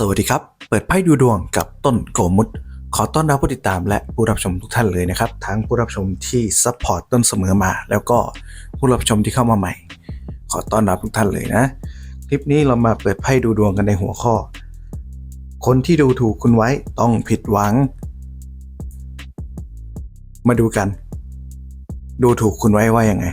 สวัสดีครับ เปิดไพ่ดูดวงกับต้นโกมุตขอต้อนรับผู้ติดตามและผู้รับชมทุกท่านเลยนะครับ ทั้งผู้รับชมที่ซัพพอร์ตต้นเสมอมา แล้วก็ผู้รับชมที่เข้ามาใหม่ ขอต้อนรับทุกท่านเลยนะ คลิปนี้เรามาเปิดไพ่ดูดวงกันในหัวข้อ คนที่ดูถูกคุณไว้ต้องผิดหวัง มาดูกัน ดูถูกคุณไว้ว่ายังไง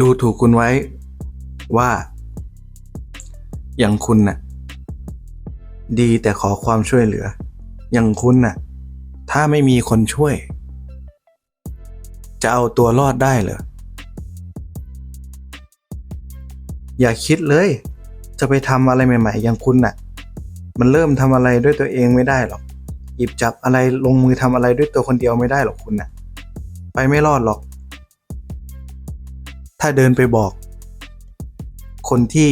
ดูถูกคุณไว้ว่า อย่างคุณน่ะ ดีแต่ขอความช่วยเหลือ อย่างคุณน่ะ ถ้าไม่มีคนช่วย จะเอาตัวรอดได้เหรอ อย่าคิดเลย จะไปทำอะไรใหม่ ๆ อย่างคุณน่ะ มันเริ่มทำอะไรด้วยตัวเองไม่ได้หรอก หยิบจับอะไรลงมือทำอะไรด้วยตัวคนเดียวไม่ได้หรอกคุณน่ะ ไปไม่รอดหรอก ถ้าเดินไปบอก คนที่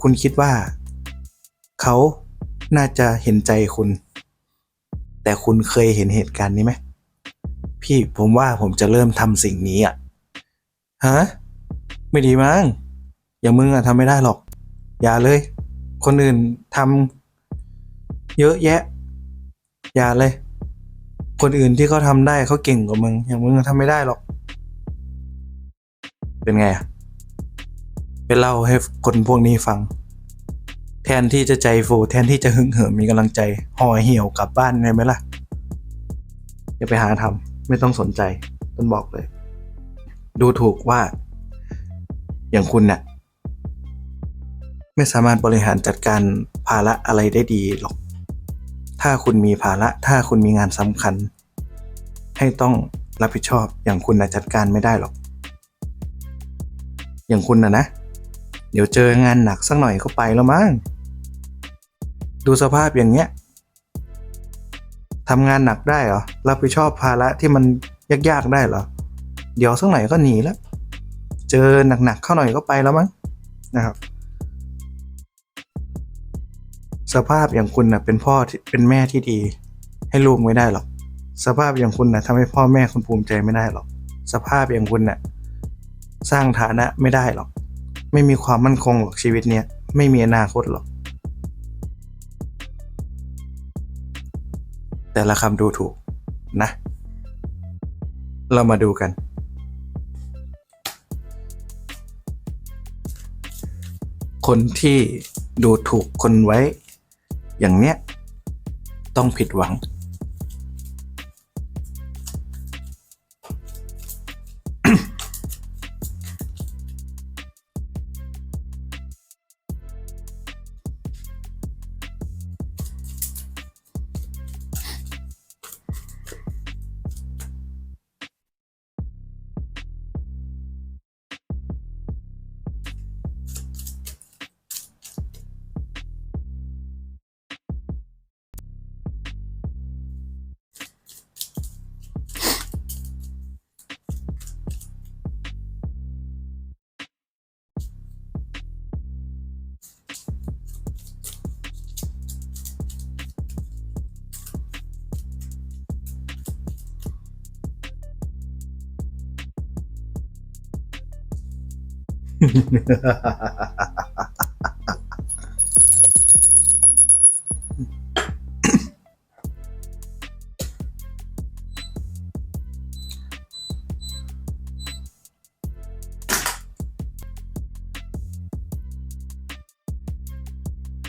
คุณคิดว่า เขาน่าจะเห็นใจคุณ แต่คุณเคยเห็นเหตุการณ์นี้ไหมพี่ผมว่าผมจะเริ่มทำสิ่งนี้อะฮะไม่ดีมั้งอย่างมึงอะทำไม่ได้หรอก อย่าเลย คนอื่นทำเยอะแยะ อย่าเลย คนอื่นที่เขาทำได้เขาเก่งกว่ามึง อย่างมึงอะทำไม่ได้หรอก เป็นไงอะไปเล่าให้คนพวกนี้ฟัง แทนที่จะใจฟูแทนที่จะหึงเหิมมีกำลังใจห่อเหี่ยวกลับบ้านไงไหมล่ะอย่าไปหาทำไม่ต้องสนใจต้นบอกเลย ดูถูกว่า อย่างคุณเนี่ยไม่สามารถบริหารจัดการภาระอะไรได้ดีหรอก ถ้าคุณมีภาระถ้าคุณมีงานสำคัญ ให้ต้องรับผิดชอบอย่างคุณนะจัดการไม่ได้หรอก อย่างคุณนะนะ เดี๋ยวเจองานหนักสักหน่อยก็ไปแล้วมั้งดูสภาพอย่างเงี้ยทำงานหนักได้เหรอรับผิดชอบภาระที่มันยากๆได้เหรอ เดี๋ยวสักหน่อยก็หนีแล้ว เจอหนักๆเข้าหน่อยก็ไปแล้วมั้งนะครับ สภาพอย่างคุณนะเป็นพ่อเป็นแม่ที่ดี ให้ลูกไม่ได้หรอก สภาพอย่างคุณนะทำให้พ่อแม่คุณภูมิใจไม่ได้หรอก สภาพอย่างคุณน่ะ สร้างฐานะไม่ได้หรอก ไม่มีความมั่นคงหรอกชีวิตเนี้ยไม่มีอนาคตหรอก แต่ละคำดูถูกนะ เรามาดูกัน คนที่ดูถูกคนไว้ อย่างเนี้ย ต้องผิดหวัง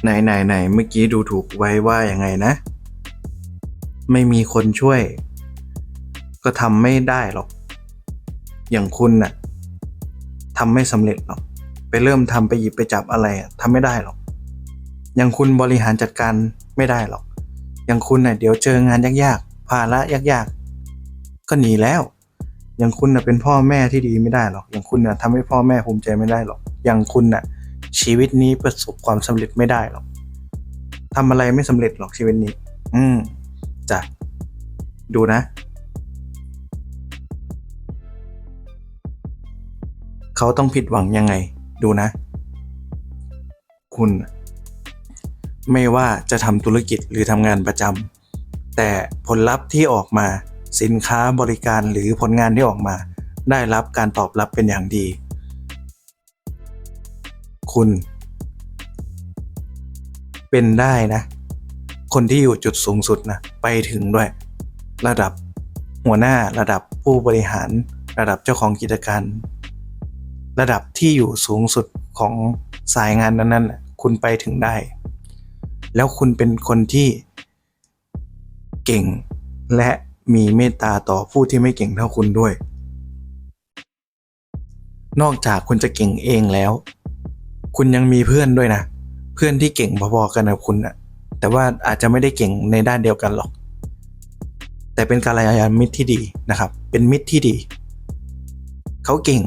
ไหนไหนไหนเมื่อกี้ดูถูกไว้ว่ายังไงนะ ไม่มีคนช่วย ก็ทำไม่ได้หรอก อย่างคุณน่ะ ทำไม่สำเร็จหรอก ไปเริ่มทำไปหยิบไปจับอะไรอะทำไม่ได้หรอก อย่างคุณบริหารจัดการไม่ได้หรอก อย่างคุณเน่ะเดี๋ยวเจองานยากๆ ภาระยากๆ ก็หนีแล้ว อย่างคุณน่ะเป็นพ่อแม่ที่ดีไม่ได้หรอก อย่างคุณน่ะทำให้พ่อแม่ภูมิใจไม่ได้หรอก อย่างคุณน่ะชีวิตนี้ประสบความสำเร็จไม่ได้หรอกทำอะไรไม่สำเร็จหรอกชีวิตนี้ อืมจ้ะดูนะ เขาต้องผิดหวังยังไง ดูนะ คุณ ไม่ว่าจะทำธุรกิจหรือทำงานประจำแต่ผลลัพธ์ที่ออกมาสินค้าบริการหรือผลงานที่ออกมา ได้รับการตอบรับเป็นอย่างดี คุณ เป็นได้นะ คนที่อยู่จุดสูงสุดนะไปถึงด้วย ระดับหัวหน้าระดับผู้บริหาร ระดับเจ้าของกิจการ ระดับที่อยู่สูงสุดของสายงานนั้นๆคุณไปถึงได้ แล้วคุณเป็นคนที่เก่ง และมีเมตตาต่อผู้ที่ไม่เก่งเท่าคุณด้วย นอกจากคุณจะเก่งเองแล้ว คุณยังมีเพื่อนด้วยนะ เพื่อนที่เก่งพอๆกันกับคุณอะแต่ว่าอาจจะไม่ได้เก่งในด้านเดียวกันหรอก แต่เป็นการยานมิตรที่ดีนะครับ เป็นมิตรที่ดี เขาเก่ง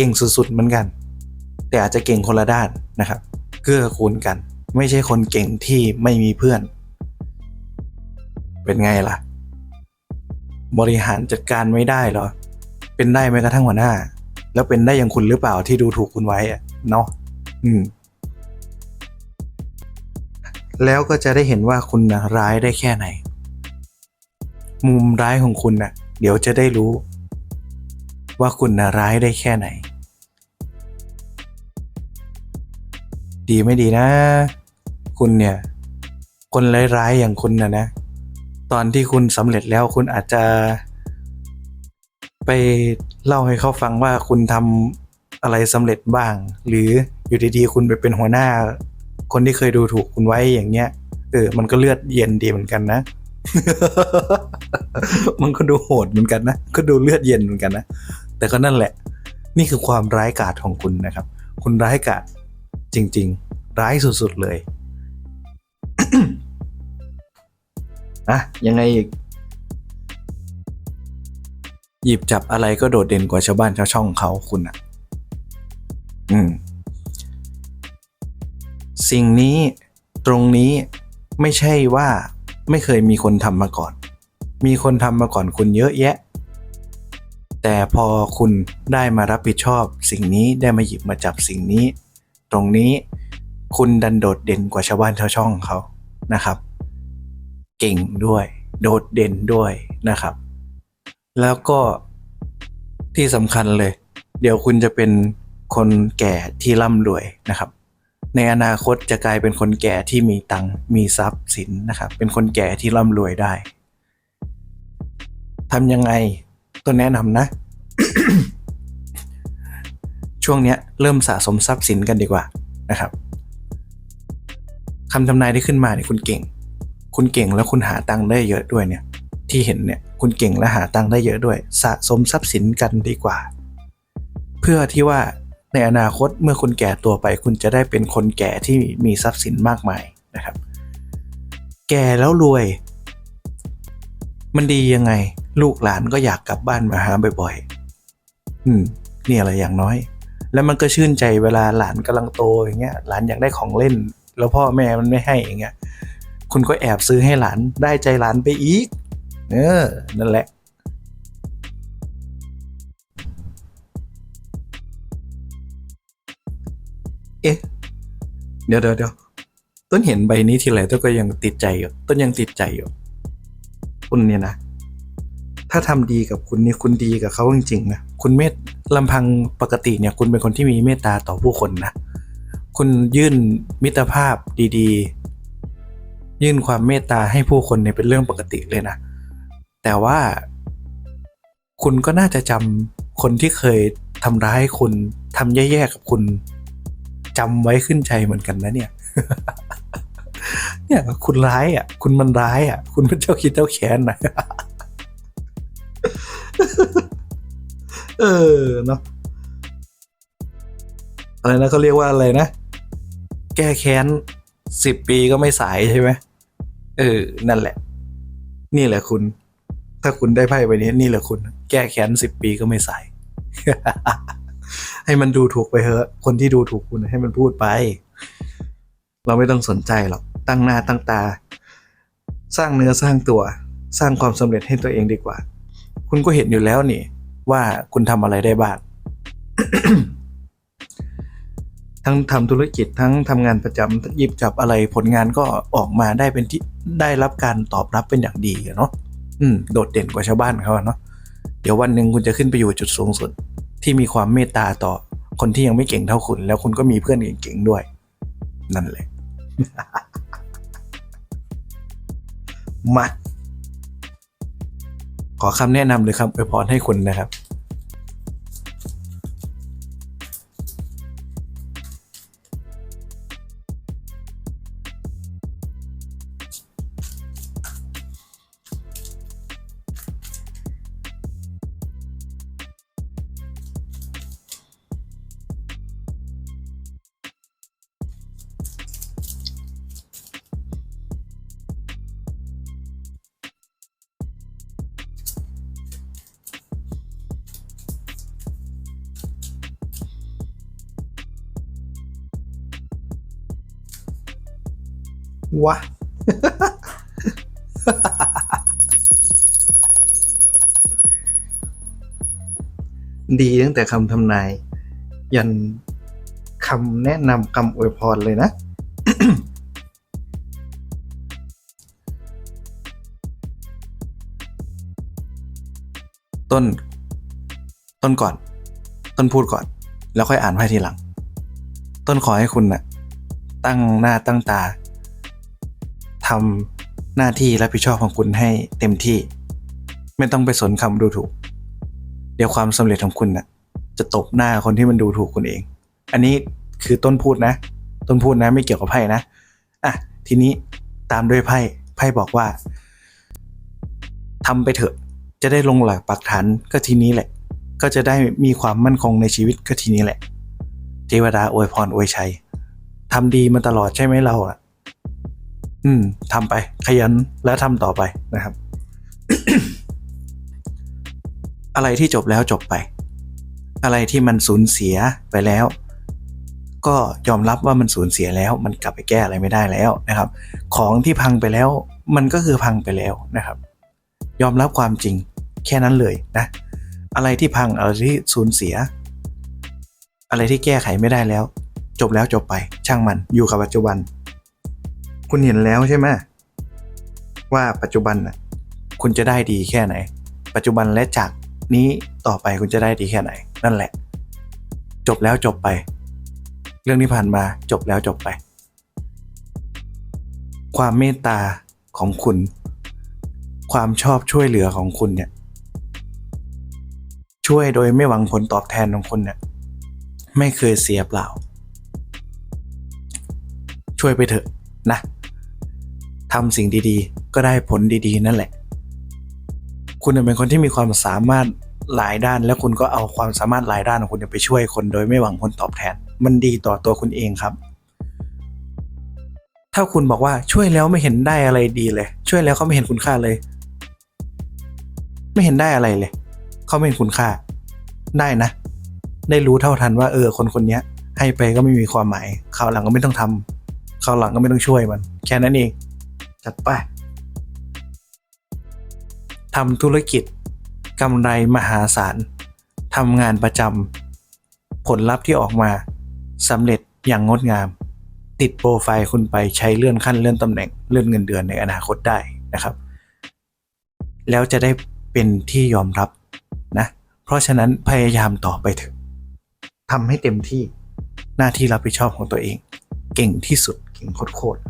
เก่งสุดๆเหมือนกัน แต่อาจจะเก่งคนละด้านนะครับเกื้อกูลกัน ไม่ใช่คนเก่งที่ไม่มีเพื่อน เป็นไงล่ะ บริหารจัดการไม่ได้เหรอ เป็นได้ไหมกระทั่งหัวหน้า แล้วเป็นได้อย่างคุณหรือเปล่าที่ดูถูกคุณไว้อะเนาะอืม แล้วก็จะได้เห็นว่าคุณนะร้ายได้แค่ไหน มุมร้ายของคุณนะ่ะ เดี๋ยวจะได้รู้ว่าคุณนะร้ายได้แค่ไหน ดีไม่ดีนะ คุณเนี่ย คนร้ายๆอย่างคุณนะนะ ตอนที่คุณสำเร็จแล้วคุณอาจจะ ไปเล่าให้เขาฟังว่าคุณทำอะไรสำเร็จบ้าง หรืออยู่ดีๆ คุณไปเป็นหัวหน้า คนที่เคยดูถูกคุณไว้อย่างเงี้ยเออ มันก็เลือดเย็นดีเหมือนกันนะ มันก็ดูโหดเหมือนกันนะ ก็ดูเลือดเย็นเหมือนกันนะ แต่ก็นั่นแหละ นี่คือความร้ายกาจของคุณนะครับ คุณร้ายกาจ จริง ๆ ร้ายสุดๆเลยอะยังไงอีก หยิบจับอะไรก็โดดเด่นกว่าชาวบ้านชาวช่องเขาคุณอะอืม สิ่งนี้ตรงนี้ไม่ใช่ว่าไม่เคยมีคนทำมาก่อน มีคนทำมาก่อนคุณเยอะแยะ แต่พอคุณได้มารับผิดชอบ สิ่งนี้ได้มาหยิบมาจับสิ่งนี้ ตรงนี้ คุณดันโดดเด่นกว่าชาวบ้านชาวช่องเขานะครับ เก่งด้วย โดดเด่นด้วยนะครับ แล้วก็ที่สำคัญเลย เดี๋ยวคุณจะเป็นคนแก่ที่ร่ำรวยนะครับ ในอนาคตจะกลายเป็นคนแก่ที่มีตังมีทรัพย์สินนะครับ เป็นคนแก่ที่ร่ำรวยได้ทำยังไงต้นแนะนำนะ ช่วงเนี้ยเริ่มสะสมทรัพย์สินกันดีกว่านะครับคำทำนายที่ขึ้นมาเนี่ยคุณเก่ง คุณเก่งแล้วคุณหาตังค์ได้เยอะด้วยเนี่ย ที่เห็นเนี่ยคุณเก่งและหาตังค์ได้เยอะด้วย สะสมทรัพย์สินกันดีกว่า เพื่อที่ว่าในอนาคตเมื่อคุณแก่ตัวไป คุณจะได้เป็นคนแก่ที่มีทรัพย์สินมากมายนะครับ แก่แล้วรวย มันดียังไง ลูกหลานก็อยากกลับบ้านมาหาบ่อยๆ อืมนี่อะไรอย่างน้อย แล้วมันก็ชื่นใจเวลาหลานกำลังโตอย่างเงี้ยหลานอยากได้ของเล่น แล้วพ่อแม่มันไม่ให้อย่างเงี้ยคุณก็แอบซื้อให้หลานได้ใจหลานไปอีกเออนั่นแหละเอ๊ะเดี๋ยวเดี๋ยวเดี๋ยวต้นเห็นใบนี้ทีไรต้นก็ยังติดใจอยู่ต้นยังติดใจอยู่คุณเนี่ยนะ ถ้าทำดีกับคุณนี่คุณดีกับเขาจริงๆนะ คุณเมตลำพังปกติเนี่ย คุณเป็นคนที่มีเมตตาต่อผู้คนนะ คุณยื่นมิตรภาพดีๆ ยื่นความเมตตาให้ผู้คนเนี่ยเป็นเรื่องปกติเลยนะ แต่ว่าคุณก็น่าจะจำคนที่เคยทำร้ายคุณทำแย่ๆกับคุณจำไว้ขึ้นใจเหมือนกันนะเนี่ยเนี่ยคุณร้ายอะ คุณมันร้ายอะ คุณเป็นเจ้าคิดเจ้าแค้นนะ เออเนาะอะไรนะเขาเรียกว่าอะไรนะ แก้แค้นสิบปีก็ไม่สายใช่ไหมเออ นั่นแหละ นี่แหละคุณ ถ้าคุณได้ไพ่ใบนี้นี่แหละคุณ แก้แค้นสิบปีก็ไม่สาย ให้มันดูถูกไปเถอะ คนที่ดูถูกคุณให้มันพูดไป เราไม่ต้องสนใจหรอก ตั้งหน้าตั้งตา สร้างเนื้อสร้างตัว สร้างความสำเร็จให้ตัวเองดีกว่า คุณก็เห็นอยู่แล้วนี่ ว่าคุณทำอะไรได้บ้าง ทั้งทำธุรกิจทั้งทำงานประจำหยิบจับอะไรผลงานก็ออกมาได้เป็นที่ได้รับการตอบรับเป็นอย่างดีเนาะอืม โดดเด่นกว่าชาวบ้านเขาเนาะเดี๋ยววันหนึ่งคุณจะขึ้นไปอยู่จุดสูงสุด ที่มีความเมตตาต่อคนที่ยังไม่เก่งเท่าคุณ แล้วคุณก็มีเพื่อนเก่งๆด้วย นั่นแหละมาขอคำแนะนำเลยครับอวยพรให้คุณนะครับ วะ ดีตั้งแต่คำทำนาย ยันคำแนะนำคำอวยพรเลยนะต้น ต้นก่อน ต้นพูดก่อน แล้วค่อยอ่านไพ่ทีหลัง ต้นขอให้คุณน่ะ ตั้งหน้าตั้งตา ทำหน้าที่รับผิดชอบของคุณให้เต็มที่ ไม่ต้องไปสนคำดูถูก เดี๋ยวความสำเร็จของคุณน่ะ จะตบหน้าคนที่มันดูถูกคุณเอง อันนี้คือต้นพูดนะ ต้นพูดนะไม่เกี่ยวกับไพ่นะอะทีนี้ตามด้วยไพ่ไพ่บอกว่าทำไปเถอะ จะได้ลงหลักปักฐานก็ทีนี้แหละ ก็จะได้มีความมั่นคงในชีวิตก็ทีนี้แหละ เทวดาอวยพรอวยชัยทำดีมาตลอดใช่ไหมเราอะ อืมทำไปขยันและทำต่อไปนะครับ อะไรที่จบแล้วจบไป อะไรที่มันสูญเสียไปแล้ว ก็ยอมรับว่ามันสูญเสียแล้ว มันกลับไปแก้อะไรไม่ได้แล้วนะครับ ของที่พังไปแล้ว มันก็คือพังไปแล้วนะครับ ยอมรับความจริงแค่นั้นเลยนะ อะไรที่พังอะไรที่สูญเสีย อะไรที่แก้ไขไม่ได้แล้ว จบแล้วจบไป ช่างมันอยู่กับปัจจุบัน คุณเห็นแล้วใช่ไหมว่าปัจจุบันน่ะคุณจะได้ดีแค่ไหน ปัจจุบันและจากนี้ต่อไปคุณจะได้ดีแค่ไหน นั่นแหละ จบแล้วจบไป เรื่องที่ผ่านมาจบแล้วจบไป ความเมตตาของคุณ ความชอบช่วยเหลือของคุณเนี่ย ช่วยโดยไม่หวังผลตอบแทนของคุณเนี่ยไม่เคยเสียเปล่า ช่วยไปเถอะนะ ทำสิ่งดีๆ ก็ได้ผลดีๆ นั่นแหละ คุณเป็นคนที่มีความสามารถหลายด้าน แล้วคุณก็เอาความสามารถหลายด้านของคุณไปช่วยคนโดยไม่หวังผลตอบแทน มันดีต่อตัวคุณเองครับ ถ้าคุณบอกว่าช่วยแล้วไม่เห็นได้อะไรดีเลย ช่วยแล้วเขาไม่เห็นคุณค่าเลย ไม่เห็นได้อะไรเลย เขาไม่เห็นคุณค่า ได้นะ ได้รู้เท่าทันว่าเออคนคนนี้ให้ไปก็ไม่มีความหมายคราวหลังก็ไม่ต้องทำคราวหลังก็ไม่ต้องช่วยมัน แค่นั้นเอง จัดไปทำธุรกิจกำไรมหาศาลทำงานประจำผลลัพธ์ที่ออกมาสำเร็จอย่างงดงาม ติดโปรไฟล์คุณไปใช้เลื่อนขั้นเลื่อนตำแหน่งเลื่อนเงินเดือนในอนาคตได้นะครับ แล้วจะได้เป็นที่ยอมรับนะ เพราะฉะนั้นพยายามต่อไปเถอะทำให้เต็มที่หน้าที่รับผิดชอบของตัวเอง เก่งที่สุดเก่งโคตร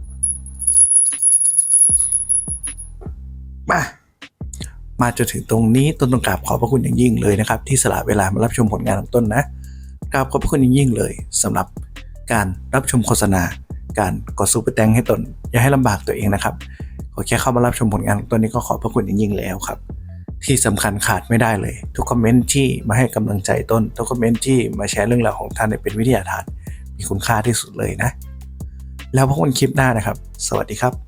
มาจนถึงตรงนี้ต้นต้องกราบขอบพระคุณอย่างยิ่งเลยนะครับ ที่สละเวลามารับชมผลงานของต้นนะกราบขอบพระคุณอย่างยิ่งเลยสำหรับการรับชมโฆษณา การกดซูเปอร์แตงให้ตน อย่าให้ลำบากตัวเองนะครับขอแค่เข้ามารับชมผลงานของต้นนี้ก็ขอบพระคุณอย่างยิ่งแล้วครับ ที่สำคัญขาดไม่ได้เลย ทุกคอมเมนต์ที่มาให้กำลังใจต้นทุกคอมเมนต์ที่มาแชร์เรื่องราวของท่านเป็นวิทยาทานมีคุณค่าที่สุดเลยนะ แล้วพบกันคลิปหน้านะครับ สวัสดีครับ